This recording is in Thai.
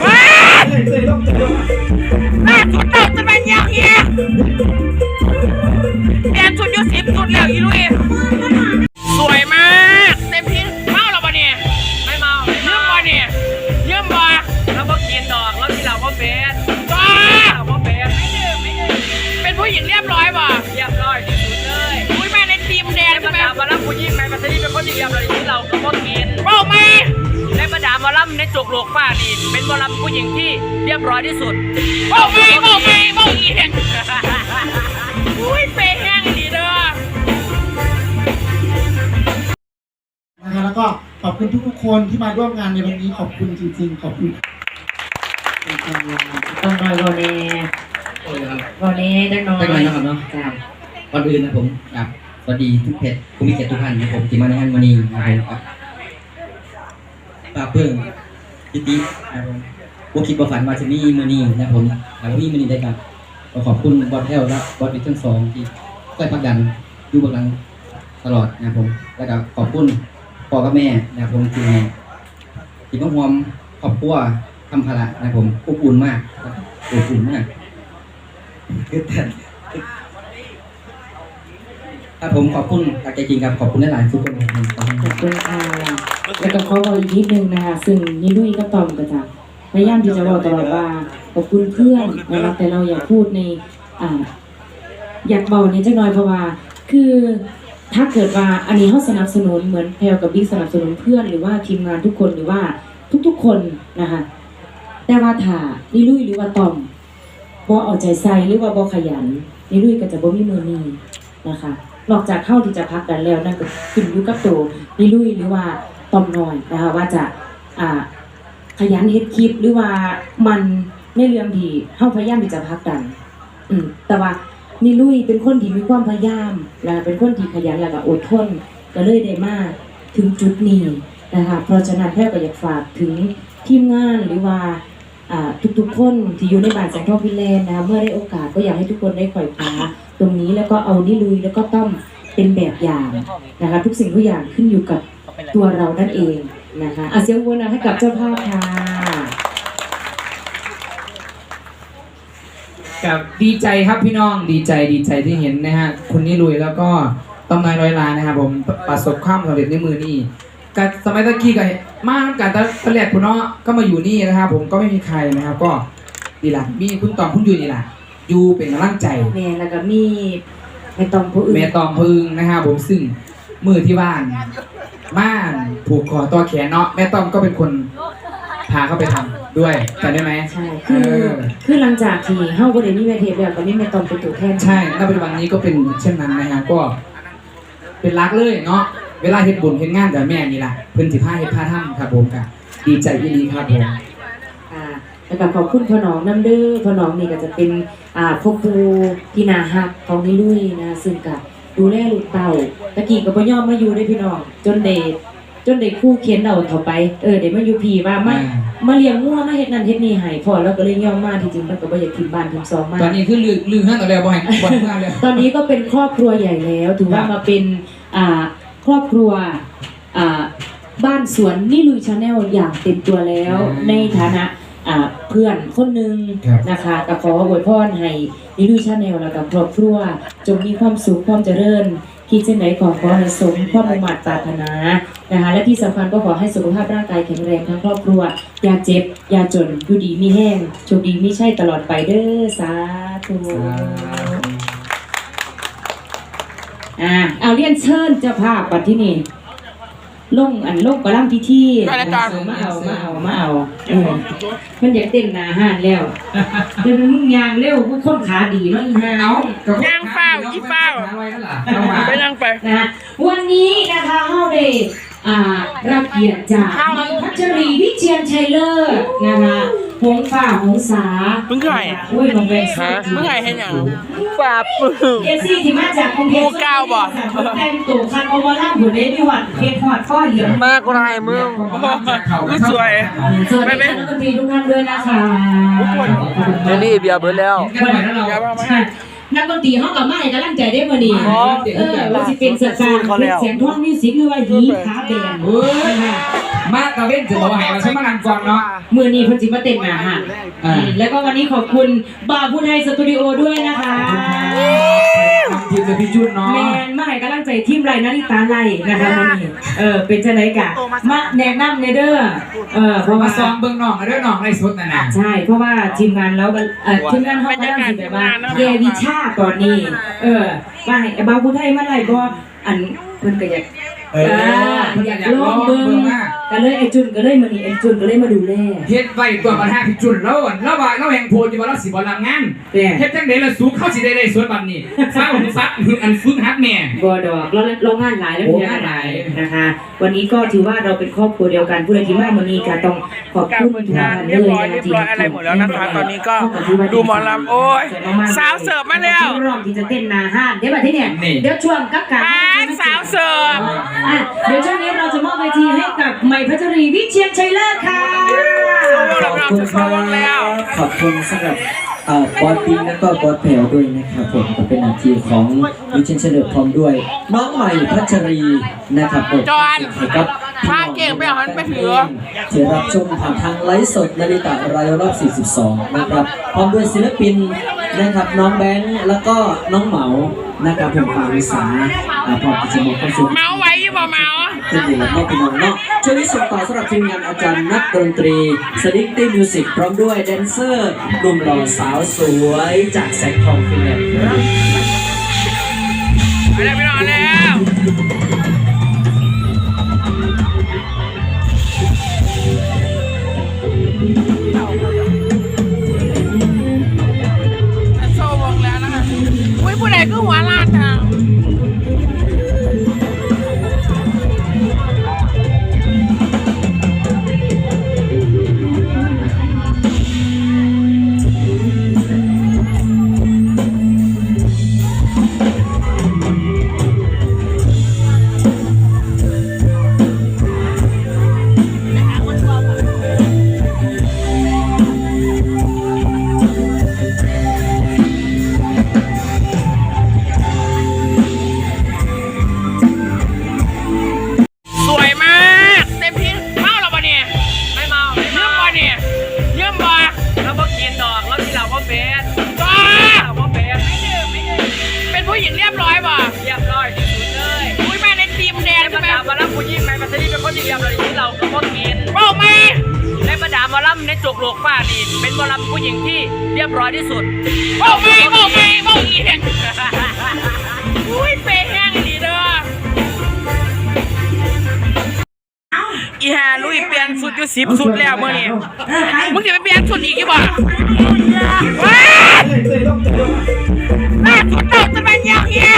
บ่ ในบรรดาบอลลัมในจกโลกป้านี่เป็นบอลลัมผู้หญิงที่เรียบร้อยที่สุดเมาไหมเมาไหมเมาอีกอุ้ยเปย์แห้งอีดีเด้อนะคะแล้วก็ขอบคุณทุกๆคนที่มาร่วมงานในวันนี้ขอบคุณจริงๆ ขอบคุณต้องน้อยกว่านี้กว่านี้จังน้อยจักหน่อยนะครับเนาะจ้ะก่อนอื่นนะผมครับสวัสดีทุกเพจผู้มีเกียรติทุกท่านนะครับผมที่มาในงานวันนี้นะครับผม ปราบเพิ่งพิตินะครับผมพวกคิดประฝันมาจะมีมือนี้นะครับผมแล้วก็มีมือนี้ได้กันก็ขอบคุณบอสเทลและบอสบิ๊กทั้งสองที่ช่วยพักดันอยู่เบื้องหลังตลอดนะครับผม แล้วก็ขอบคุณพ่อกับแม่นะครับผมที่ให้ที่ต้องรวมครอบครัวทำภาระนะครับผมอบอุ่นมากครับอบอุ่นมากคือแต่ครับผมขอบคุณจากใจจริงครับขอบคุณหลายๆทุกคนครับขอบคุณขอบคุณค่ะ แล้วก็ขอบอกอีกนิดนึงนะคะซึ่งนี่ลุยก็ตอมก็จะพยายามที่จะบอกตลอดว่าขอบคุณเพื่อนนะคะแต่เราอย่าพูดในอ่าอยากบาในจังน้อยเพราะว่า คือถ้าเกิดว่าอันนี้เขาสนับสนุนเหมือนแพลกับบิ๊กสนับสนุนเพื่อนหรือว่าทีมงานทุกคนหรือว่าทุกๆคนนะคะแต่ว่าถ้านี่ลุยหรือว่าตอมบ่เอาใจใส่หรือว่าบ่ขยันนี่ลุยก็จะบ่มีมือนีนะคะนอกจากเข้าที่จะพักกันแล้วนั่นก็ขึ้นอยู่กับตัวนี่ลุยหรือว่า ต่อมน้อยนะคะว่าจะขยันเฮ็ดคลิปหรือว่ามันในเรื่องที่เฮาพยายามที่จะพักดัน อืมแต่ว่านี่ลุยเป็นคนที่มีความพยายามและเป็นคนที่ขยันและก็อดทนก็เลยได้มากถึงจุดนี้นะคะเพราะฉะนั้นแพทย์ก็อยากฝากถึงทีมงานหรือว่าทุกๆคนที่อยู่ในบ้านแสงทองพินแลนนะเมื่อได้โอกาสก็อยากให้ทุกคนได้ขวอยคว้าตรงนี้แล้วก็เอานี่ลุยแล้วก็ต้อมเป็นแบบอย่างนะคะทุกสิ่งทุกอย่างขึ้นอยู่กับ ตัวเรานั่นเองนะคะอาเสียงวนให้กับเจ้าภาพค่ะกับดีใจครับพี่น้องดีใจดีใจที่เห็นนะฮะคุณนิรุยแล้วก็ตำนายร้อยล้านนะครับผมประสบความสำเร็จในมือนี่กับสมัยตะกี้กับมาทำการตะแลกคุณเนาะก็มาอยู่นี่นะครับผมก็ไม่มีใครนะครับก็ดีละมีคุณตองคุณอยู่นี่แหละอยู่เป็นกำลังใจแม่แล้วก็มีแม่ตอมผู้อื่นแม่ตองพึงนะครับผมซึ่งมือที่บ้าน บ้านผูกคอตัวแขนเนาะแม่ตอมก็เป็นคนพาเข้าไปทำด้วยจำได้ไหมใช่คือเออ คือหลังจากที่เฮาบ่ได้มีแม่เทปแล้วก็มีแม่ตอมเป็นตัวแทนใช่ณปัจจุบันนี้ก็เป็นเช่นนั้นนะฮะก็ เป็นรักเลยเนาะ เวลาเฮ็ดบุญเฮ็ดงานกับแม่นี่ล่ะเพิ่นสิพาเฮ็ดพาทำครับผมก็ดีใจอีหลีครับผมอ่าแล้วก็ขอบคุณพ่อน้องน้ำเด้อพ่อน้องนี่ก็จะเป็นอ่าพ่อปูที่นาฮักของนี่ลุยนะซึ่งก็ ดูแลลูกเต่าตะกี้ก็บ่ยอมมาอยู่ได้พี่น้อง จนได้จนได้คู่เขียนเอาเข้าไป เออได้มาอยู่พี่ว่ามามาเลี้ยงงัวมาเฮ็ดนั่นเฮ็ดนี่ให้พ่อแล้วก็เลยยอมมาที่จริงมันก็บ่อยากทิ้งบ้านทิ้งซองมาตอนนี้คือลืมลืมห้างต่อแล้วบ่ให้บ่ให้เพื่อนแล้วตอนนี้ก็เป็นครอบครัวใหญ่แล้ว ถือว่าครับมาเป็นอ่าครอบครัวอ่าบ้านสวนนี่ลุยชาแนลอย่างเต็มตัวแล้วอืมในฐานะ อ่าเพื่อนคนหนึ่งครับ นะคะก็ขออวยพรให้นี่ลุยชาแนลแล้วกับครอบครัว จงมีความสุขความเจริญ คิดเช่นไหนขอขอให้สมความมุ่งมั่นปรารถนานะคะและที่สำคัญก็ขอให้สุขภาพร่างกายแข็งแรงทั้งครอบครัว อย่าเจ็บ อย่าจนอยู่ดีมีแห้งโชคดีมีใช่ตลอดไปเด้อสาธุอ่าเอาเรียนเชิญเจ้าภาพปัดที่นี่ ลงอันลงประลัมพิธีไปเลยจ้ะ มาเอามาเอามาเอาเออมันอยากเต้นหนาห้านแล้วเดี๋ยวมึงยางเร็วมึงค้นขาดีเนาะอีห่าเอาก็ย่างเฝ้าอีเฝ้าหไว้นั่นล่ะเอามาไปนั่งไปนะวันนี้นะคะเฮาได้อ่ารับเกียรติจากน้องพัชรีวิเชียนชัยเลิศนะคะ หงฟ้าหงสามึงใครอุ้ยน้องเบสฮะมึงใครให้หยังฝาปึ้งเอฟซีที่มาจากกรุงเทพหมู่เก้าบ่ แต่งตัวคันโอมาล่าหุ่นเดบิวต์เพชรฮอดข้อเหลี่ยมมากกว่าไรมึงคือสวย สวัสดีนักดนตรีทุกท่านด้วยนะคะเดี๋ยวนี้เบียร์เบิร์ดแล้วกินกันหน่อยนะเราใช่ นักดนตรีเขากับมาให้กำลังใจได้บ่นี่เออว่าสิเป็นสการเสียงท่องมิวสิกหรือว่าหีขาแบนเฮ้ยมาตะเว้นจะบอกว่าให้มาใช้มานานก่อนเนาะมือนี้เพิ่นสิมาเต้นหน้าห้างอ่าแล้วก็วันนี้ขอบคุณบ่าวผู้ไทยสตูดิโอด้วยนะคะ ทีมกับพี่จุนเนาะแมนมาให้กำลังใจทีมไรนาริตาไล่นะคะวันนี้เออเป็นจังไดกะมาแนะนำในเด้อเออเพราะว่าซ้อมเบิ้งนองกันด้วยน้องในสุดนะนะใช่เพราะว่าทีมงานแล้วก็เออทีมงานเขากำลังสิแบบว่าแยวิชาตอนนี้ เออมาให้บาวผู้ไทยมาไล่บ่อันเพิ่นก็อยากเอออยากลองเบิ้งมา กก็เลยไอ้จุนก็เลยมื้อนี้ไอ้จุนก็เลยมาดูแลเฮ็ดไว้ตัวปัญหาพี่จุนแล้วอะแล้วว่าเราแห่งโพอยู่ว่าเราสิบ่รับงานแต่เฮ็ดจังได๋ล่ะสูเข้าสิได้ได้สวนบัดนี้ฟ้าหูซักอันฝึกหัดแม่ บอดอกเราเรางานหลายแล้วโอ้เพียงานหลาย นะคะ วันนี้ก็ถือว่าเราเป็นครอบครัวเดียวกันผู้ใดที่มาวันนี้ก็ต้องขอบการคุณเปิดทุกงานท่านเรียบร้อยลเรียนะบร้อยอะไรหมดแล้วนะคะตอนนี้ก็ดูหมอลำโอ้ยสาวเสิร์ฟมาแล้ว รอบที่จะเต้นหนาห้านเดี๋ยวมาที่เนี่ยนี่ เดี๋ยวช่วงกักกันมาสาว เสิร์ฟอะเดี๋ยวช่วงนี้เราจะมอบเวทีให้กับใหม่พัชรีวิเชียนชัยเลิศค่ะ ขอบคุณครับแล้วขอบคุณสำหรับเอ่อบอสปีและก็บอสแผวด้วยนะครับผมก็เป็นหน้าที่ของวิเชนเฉลิมพร้อมด้วย น้องใหม่พัชรีนะครับผมจอนครับพาเก่งไปเอาหันไปถือที่รับชมผ่านทางไลฟ์สดนาฬิตารายรอบ 42 นะครับ พร้อมด้วยศิลปินนะครับน้องแบงค์แล้วก็น้องเหมา นะครับผมฟางวิสาอ่าพร้อมกิจกรรมความสุขเมาไว้อยู่บ่เมาเป็นอย่างไรพี่น้องเนาะช่วงนี้ส่งต่อสำหรับทีมงานอาจารย์นักดนตรีสดิกตี้มิวสิกพร้อมด้วยแดนเซอร์หนุ่มหล่อสาวสวยจากแสงทองฟินแลนด์ ประเทศนี้เป็นคนที่เรียบร้อยที่เราก็กินเมาไหมในบรรดาหมอลำในจกโลกฟ้านี่เป็นหมอลำผู้หญิงที่เรียบร้อยที่สุดเมาไหมเมาไหมเมาอีกอุ้ยเปย์แห้งอีดีเด้ออีฮาลุยเปลี่ยนสุดอยู่สิบสุดแล้วเมื่อนี้มึงจะไปเปลี่ยนสุดอีกกี่บ่ว้าล่าสุดเราจะเป็นยังเงี้ย